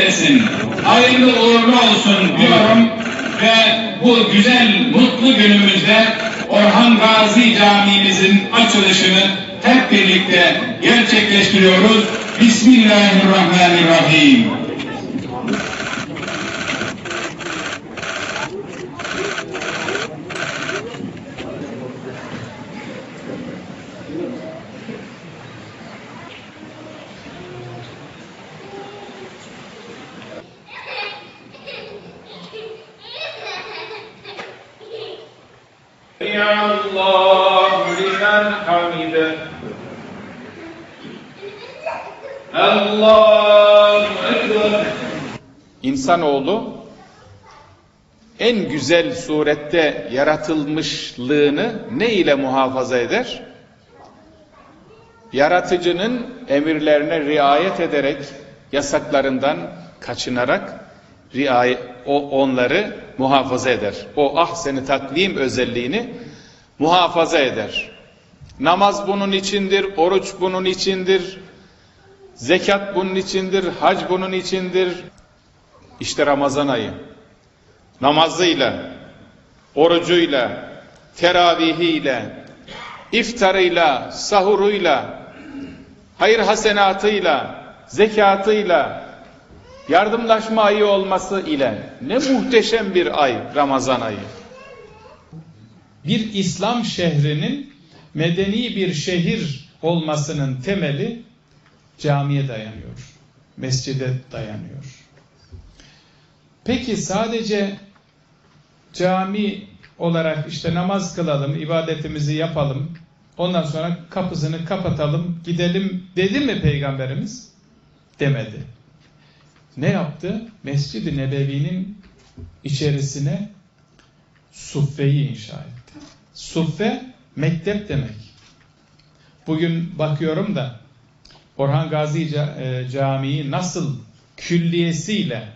eylesin. Hayırlı uğurlu olsun diyorum ve bu güzel, mutlu günümüzde Orhan Gazi Camimizin açılışını hep birlikte gerçekleştiriyoruz. Bismillahirrahmanirrahim. Allahu limen İnsanoğlu en güzel surette yaratılmışlığını ne ile muhafaza eder? Yaratıcının emirlerine riayet ederek, yasaklarından kaçınarak riayet, o onları muhafaza eder. O ahseni takvim özelliğini muhafaza eder. Namaz bunun içindir, oruç bunun içindir, zekat bunun içindir, hac bunun içindir, işte Ramazan ayı. Namazıyla, orucuyla, teravihiyle, iftarıyla, sahuruyla, hayır hasenatıyla, zekatıyla, yardımlaşma ayı olması ile ne muhteşem bir ay Ramazan ayı. bir İslam şehrinin medeni bir şehir olmasının temeli camiye dayanıyor. Mescide dayanıyor. Peki sadece cami olarak işte namaz kılalım, ibadetimizi yapalım, ondan sonra kapısını kapatalım, gidelim dedi mi Peygamberimiz? Demedi. Ne yaptı? Mescid-i Nebevi'nin içerisine suffeyi inşa etti. Suffe mektep demek. Bugün bakıyorum da Orhan Gazi e, Camii nasıl külliyesiyle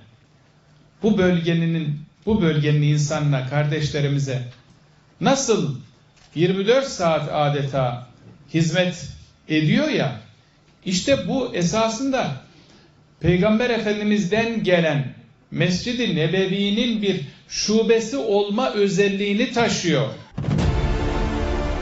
bu bölgenin bu bölgenin insanına, kardeşlerimize nasıl 24 saat adeta hizmet ediyor ya işte bu esasında Peygamber Efendimiz'den gelen Mescid-i Nebevi'nin bir şubesi olma özelliğini taşıyor.